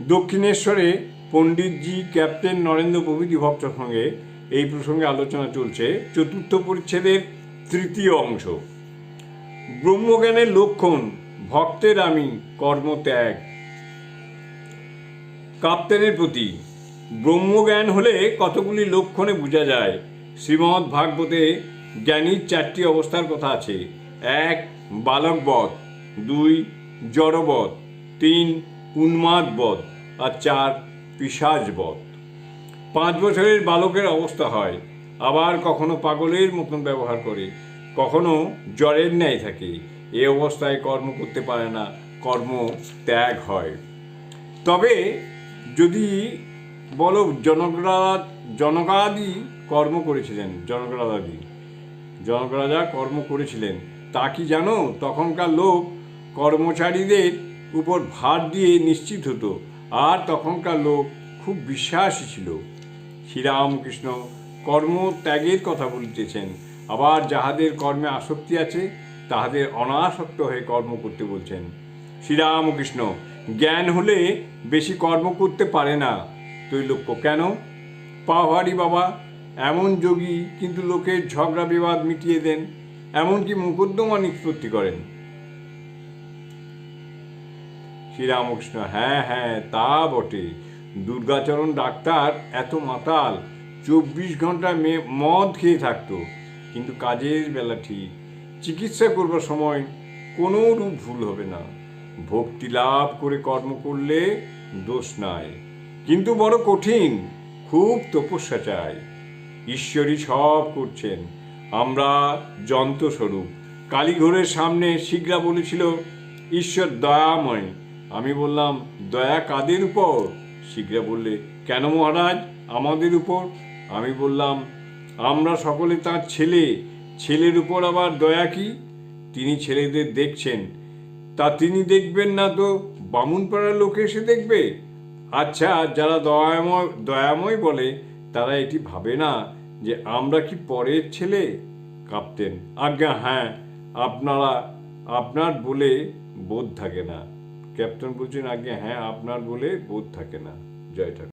দক্ষিণেশ্বরে পণ্ডিতজি, ক্যাপ্টেন নরেন্দ্র প্রভৃতি ভক্তের সঙ্গে এই প্রসঙ্গে আলোচনা চলছে। চতুর্থ পরিচ্ছেদের তৃতীয় অংশ। ব্রহ্মজ্ঞানের লক্ষণ, ভক্তের আমি কর্মত্যাগ। কাপ্তেনের প্রতি, ব্রহ্মজ্ঞান হলে কতগুলি লক্ষণে বোঝা যায়? শ্রীমৎ ভাগবতে জ্ঞানীর চারটি অবস্থার কথা আছে। এক, বালকবধ। দুই, জড়বধ। তিন উন্মাদবধ আর চার পিসাজবধ পাঁচ বছরের বালকের অবস্থা হয়, আবার কখনো পাগলের মতন ব্যবহার করে, কখনো জ্বরের ন্যায় থাকে। এ অবস্থায় কর্ম করতে পারে না, কর্ম ত্যাগ হয়। তবে যদি বলো জনকরা জনকাদি কর্ম করেছিলেন জনকরাজাদি জনকরাজা কর্ম করেছিলেন, তা কি জানো? তখনকার লোক কর্মচারীদের উপর ভার দিয়ে নিশ্চিত হতো। আর তখনকার লোক খুব বিশ্বাসী ছিল। শ্রীরামকৃষ্ণ কর্ম ত্যাগের কথা বলিতেছেন। আবার যাহাদের কর্মে আসক্তি আছে, তাহাদের অনাসক্ত হয়ে কর্ম করতে বলছেন। শ্রীরামকৃষ্ণ, জ্ঞান হলে বেশি কর্ম করতে পারে না। তৈলক্য কেন? পাহাড়ি বাবা, এমন যোগী কিন্তু লোকের ঝগড়া বিবাদ মিটিয়ে দেন, এমনকি মুকদ্দমা নিষ্পত্তি করেন। শ্রীরামকৃষ্ণ হ্যাঁ হ্যাঁ তা বটে। দুর্গাচরণ ডাক্তার এত মাতাল, চব্বিশ ঘণ্টা মেয়ে মদ খেয়ে থাকতো। কিন্তু কাজের বেলা ঠিক, চিকিৎসা করবার সময় কোনো রূপ ভুল হবে না। ভক্তি লাভ করে কর্ম করলে দোষ নাই। কিন্তু বড় কঠিন, খুব তপস্যা চাই। ঈশ্বরই সব করছেন। আমরা যন্ত্রস্বরূপ। কালীঘরের সামনে শিগরা বলেছিল, ঈশ্বর দয়াময়। আমি বললাম, দয়া কাদের উপর? শিগরা বললে, কেন মহারাজ? আমাদের উপর? আমি বললাম, আমরা সকলে তার ছেলে। ছেলের উপর আবার দয়া কি? তিনি ছেলেদের দেখছেন। তা তিনি দেখবেন না তো? বামুনপাড়ার লোকে এসে দেখবে? আচ্ছা যারা দয়াময় দয়াময় বলে, তারা এটি ভাবে না যে আমরা কি পরের ছেলে? কাঁপতেন, আজ্ঞা হ্যাঁ। আপনারা, আপনার বলে বোধ থাকে না। ক্যাপ্টেন বলছেন আজ্ঞা হ্যাঁ আপনার বলে বোধ থাকে না। জয় ঠাকুর।